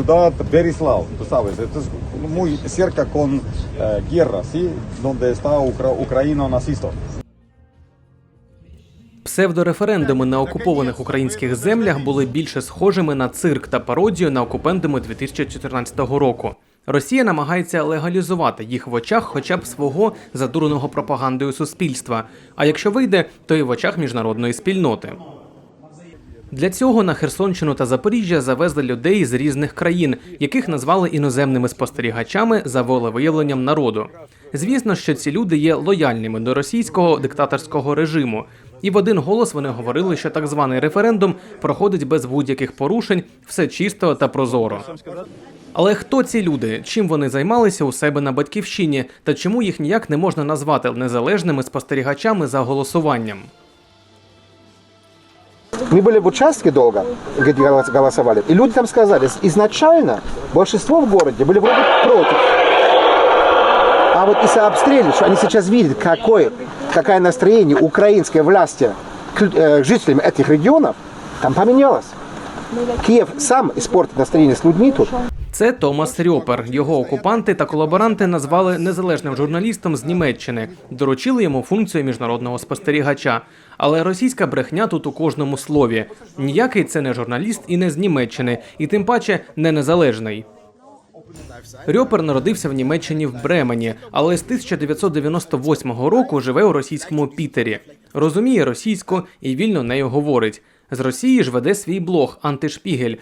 ciudad Berislav, tú sabes, es muy cerca con eh, guerra, ¿sí? Donde está Ukra- Ucrania nazista. Псевдореферендуми на окупованих українських землях були більше схожими на цирк та пародію на окупендуми 2014 року. Росія намагається легалізувати їх в очах хоча б свого задуреного пропагандою суспільства. А якщо вийде, то і в очах міжнародної спільноти. Для цього на Херсонщину та Запоріжжя завезли людей з різних країн, яких назвали іноземними спостерігачами за волевиявленням народу. Звісно, що ці люди є лояльними до російського диктаторського режиму. І в один голос вони говорили, що так званий референдум проходить без будь-яких порушень, все чисто та прозоро. Але хто ці люди? Чим вони займалися у себе на батьківщині, та чому їх ніяк не можна назвати незалежними спостерігачами за голосуванням? Мы были в участке долго, где голос- голосовали, и люди там сказали, изначально большинство в городе были вроде против. А вот если что они сейчас видят, какое, какое настроение украинской власти к э, жителям этих регионов, там поменялось. Киев сам испортит настроение с людьми тут. Це Томас Рьопер. Його окупанти та колаборанти назвали незалежним журналістом з Німеччини, доручили йому функцію міжнародного спостерігача. Але російська брехня тут у кожному слові. Ніякий це не журналіст і не з Німеччини, і тим паче не незалежний. Рьопер народився в Німеччині в Бремені, але з 1998 року живе у російському Пітері. Розуміє російську і вільно нею говорить. З Росії ж веде свій блог Антишпігель,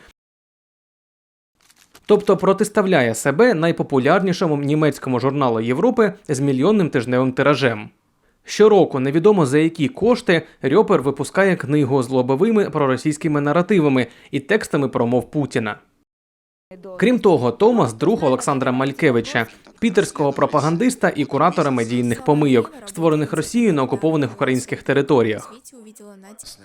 тобто протиставляє себе найпопулярнішому німецькому журналу Європи з мільйонним тижневим тиражем. Щороку, невідомо за які кошти, Рьопер випускає книгу з лобовими проросійськими наративами і текстами промов Путіна. Крім того, Томас друг Олександра Малькевича, пітерського пропагандиста і куратора медійних помийок, створених Росією на окупованих українських територіях.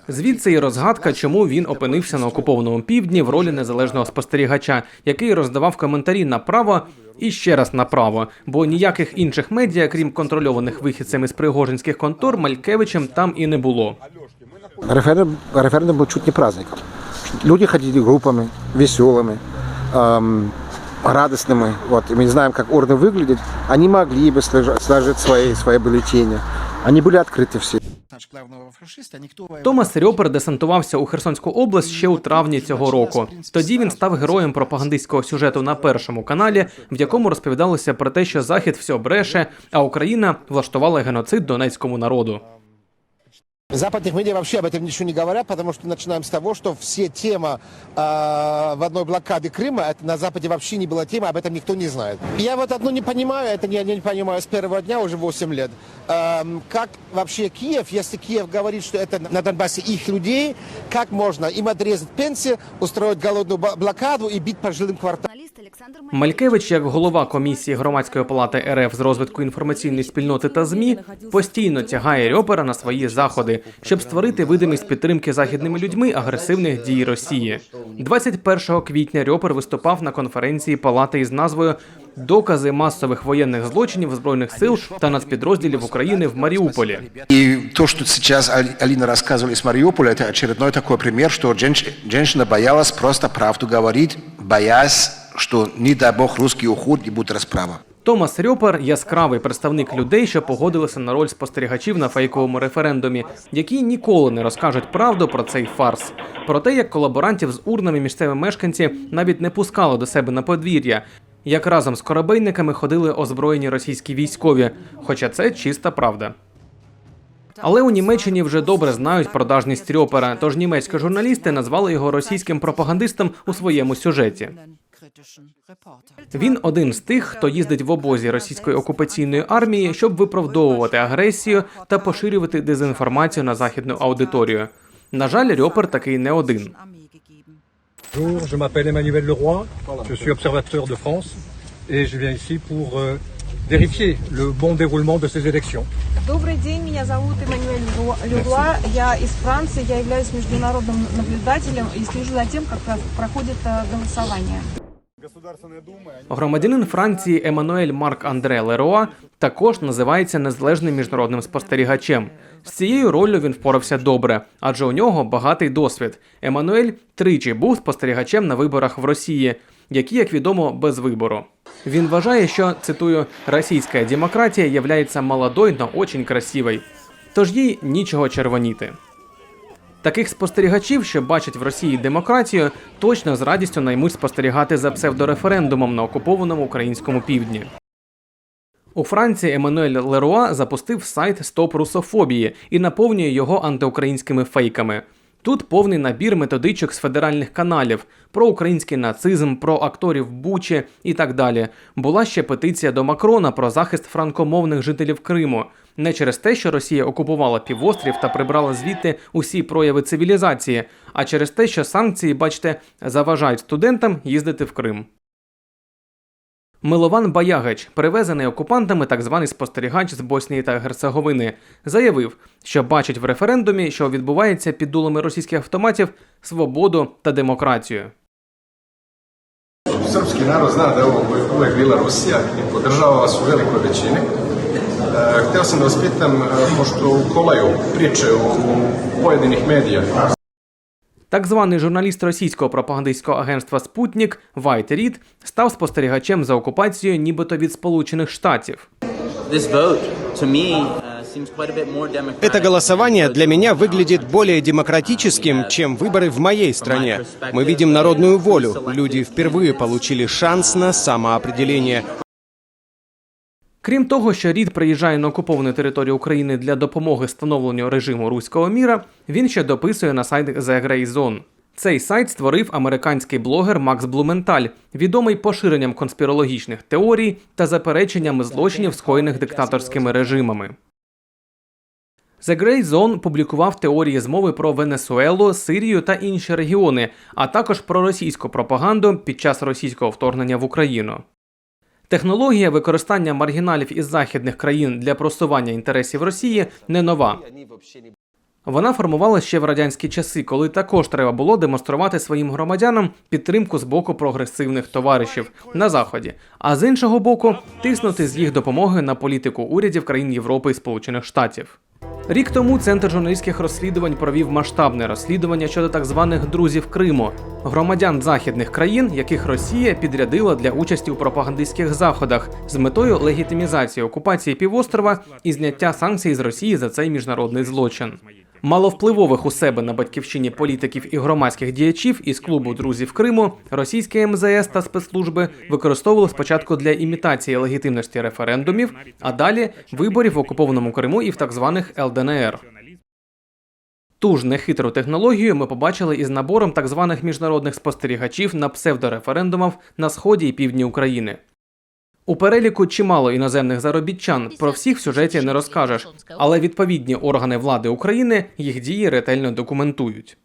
Звідси і розгадка, чому він опинився на окупованому півдні в ролі незалежного спостерігача, який роздавав коментарі направо і ще раз направо, бо ніяких інших медіа, крім контрольованих вихідцями з пригожинських контор, Малькевичем там і не було. Референдум, референдум был чуть не праздником. Люди ходили группами, веселыми, эм, радостными. Вот. И мы не знаем, как урны выглядят. Они могли бы сложи- сложить свои, свои бюллетени. Они были открыты все. наш главного фашиста, никто Томас Рьопер десантувався у Херсонську область ще у травні цього року. Тоді він став героєм пропагандистського сюжету на першому каналі, в якому розповідалося про те, що Захід все бреше, а Україна влаштувала геноцид донецькому народу. Западных медиа вообще об этом ничего не говорят, потому что начинаем с того, что все темы э, в одной блокаде Крыма, это на Западе вообще не была тема, об этом никто не знает. Я вот одно не понимаю, это я не понимаю с первого дня, уже 8 лет. Эм, как вообще Киев, если Киев говорит, что это на Донбассе их людей, как можно им отрезать пенсии, устроить голодную блокаду и бить по жилым кварталам? Малькевич, як голова комісії громадської палати РФ з розвитку інформаційної спільноти та змі, постійно тягає Рьопера на свої заходи, щоб створити видимість підтримки західними людьми агресивних дій Росії. 21 квітня Рьопер виступав на конференції палати із назвою Докази масових воєнних злочинів збройних сил та нацпідрозділів України в Маріуполі. И то, что сейчас Али- Алина рассказывала из Мариуполя, это очередной такой пример, что женщ- женщина боялась просто правду говорить, боясь, что, не дай бог, русский уход и будет расправа. Томас Рьопер яскравий представник людей, що погодилися на роль спостерігачів на фейковому референдумі, які ніколи не розкажуть правду про цей фарс. Про те, як колаборантів з урнами місцеві мешканці навіть не пускали до себе на подвір'я, як разом з корабейниками ходили озброєні російські військові, хоча це чиста правда. Але у Німеччині вже добре знають продажність Рьопера, тож німецькі журналісти назвали його російським пропагандистом у своєму сюжеті. Він один з тих, хто їздить в обозі російської окупаційної армії, щоб виправдовувати агресію та поширювати дезінформацію на західну аудиторію. На жаль, Рьопер такий не один. Bonjour, je m'appelle Emmanuel Leroy, je suis observateur de France et je viens ici pour euh, vérifier le bon déroulement de ces élections. Добрый день, меня зовут Эммануэль Лю- Люруа, я из Франции, я являюсь международным наблюдателем и слежу за тем, как про- проходит э, голосование. Громадянин Франції Еммануель Марк Андре Лероа також називається незалежним міжнародним спостерігачем. З цією роллю він впорався добре, адже у нього багатий досвід. Еммануель тричі був спостерігачем на виборах в Росії, які, як відомо, без вибору. Він вважає, що цитую російська демократія являється молодой, но очень красивой. Тож їй нічого червоніти. Таких спостерігачів, що бачать в Росії демократію, точно з радістю наймуть спостерігати за псевдореферендумом на окупованому українському півдні. У Франції Еммануель Леруа запустив сайт Стоп русофобії і наповнює його антиукраїнськими фейками. Тут повний набір методичок з федеральних каналів про український нацизм, про акторів Бучі і так далі. Була ще петиція до Макрона про захист франкомовних жителів Криму. Не через те, що Росія окупувала півострів та прибрала звідти усі прояви цивілізації, а через те, що санкції, бачите, заважають студентам їздити в Крим. Милован Баягач, перевезений окупантами так званий спостерігач з Боснії та Герцеговини, заявив, що бачить в референдумі, що відбувається під дулами російських автоматів, свободу та демократію. Srpski narod zna da je ovo uvek bila Rusija i podržava vas u. E, hteo sam da vas pitam, e, pošto u kolaju priče u, u pojedinih medija Так званий журналіст російського пропагандистського агентства Спутнік Вайт Рід став спостерігачем за окупацією нібито від Сполучених Штатів. This vote, to me, uh, seems quite a bit more democratic. Это голосование для меня выглядит более демократическим, чем выборы в моей стране. Мы видим народную волю. Люди впервые получили шанс на самоопределение. Крім того, що Рід приїжджає на окуповану територію України для допомоги становленню режиму руського міра, він ще дописує на сайт The Grey Zone. Цей сайт створив американський блогер Макс Блументаль, відомий поширенням конспірологічних теорій та запереченнями злочинів, скоєних диктаторськими режимами. The Grey Zone публікував теорії змови про Венесуелу, Сирію та інші регіони, а також про російську пропаганду під час російського вторгнення в Україну. Технологія використання маргіналів із західних країн для просування інтересів Росії не нова. Вона формувалася ще в радянські часи, коли також треба було демонструвати своїм громадянам підтримку з боку прогресивних товаришів на заході, а з іншого боку, тиснути з їх допомоги на політику урядів країн Європи і Сполучених Штатів. Рік тому центр журналістських розслідувань провів масштабне розслідування щодо так званих друзів Криму, громадян західних країн, яких Росія підрядила для участі у пропагандистських заходах з метою легітимізації окупації півострова і зняття санкцій з Росії за цей міжнародний злочин. Маловпливових у себе на батьківщині політиків і громадських діячів із клубу друзів Криму російське МЗС та спецслужби використовували спочатку для імітації легітимності референдумів, а далі виборів в окупованому Криму і в так званих ЛДНР. Ту ж нехитру технологію ми побачили із набором так званих міжнародних спостерігачів на псевдореферендумах на сході і півдні України. У переліку чимало іноземних заробітчан. Про всіх в сюжеті не розкажеш, але відповідні органи влади України їх дії ретельно документують.